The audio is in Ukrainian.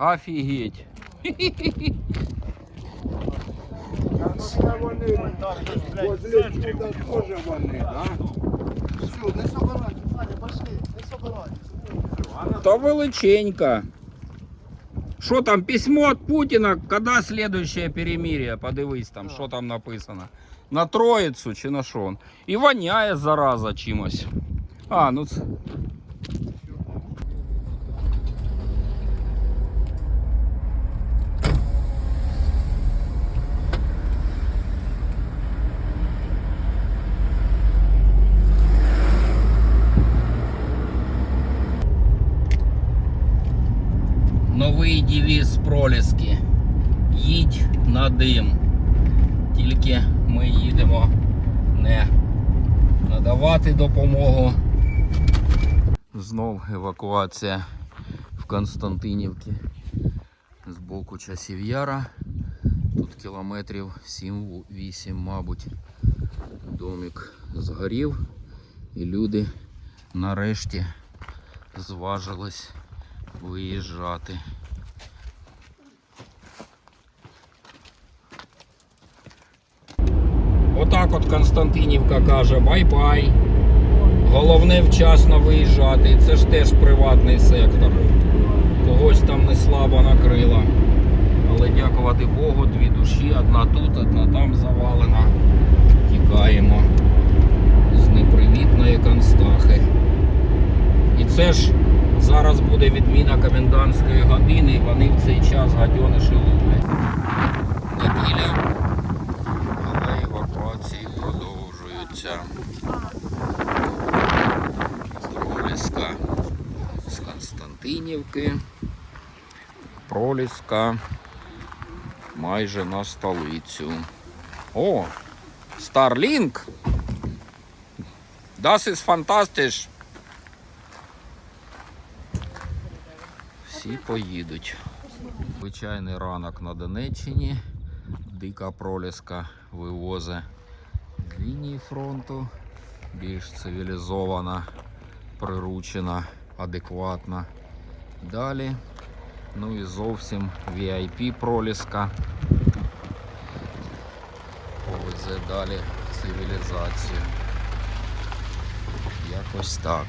Офігеть. Це вони возле чуда теж вони, да? Все, не собирайте, Саня, пошли, не собирайте. Та величенька. Що там, письмо від Путіна, коли следующее перемирие? Подивись там, що там написано. На Троїцю чи на що? І воняє зараза чимось. А, ну це. Новий девіз проліски. Їдь на дим. Тільки ми їдемо не надавати допомогу. Знов евакуація в Константинівці з боку часів яра. Тут кілометрів 7-8, мабуть. Домик згорів і люди нарешті зважились виїжджати. Отак от Константинівка каже бай-бай. Головне вчасно виїжджати. Це ж теж приватний сектор. Когось там не слабо накрила. Але дякувати Богу, дві душі, одна тут, одна там завалена. Тікаємо з непривітної Констахи. І це ж зараз буде відміна комендантської години, і вони в цей час гадьониші луплять. Продовжуються. Проліска з Константинівки. Проліска майже на столицю. О! Starlink! Das ist fantastisch! Всі поїдуть. Звичайний ранок на Донеччині. Дика проліска вивозить з лінії фронту. Більш цивілізована, приручена, адекватна. Далі. Ну і зовсім VIP проліска. Повезе далі цивілізацію. Якось так.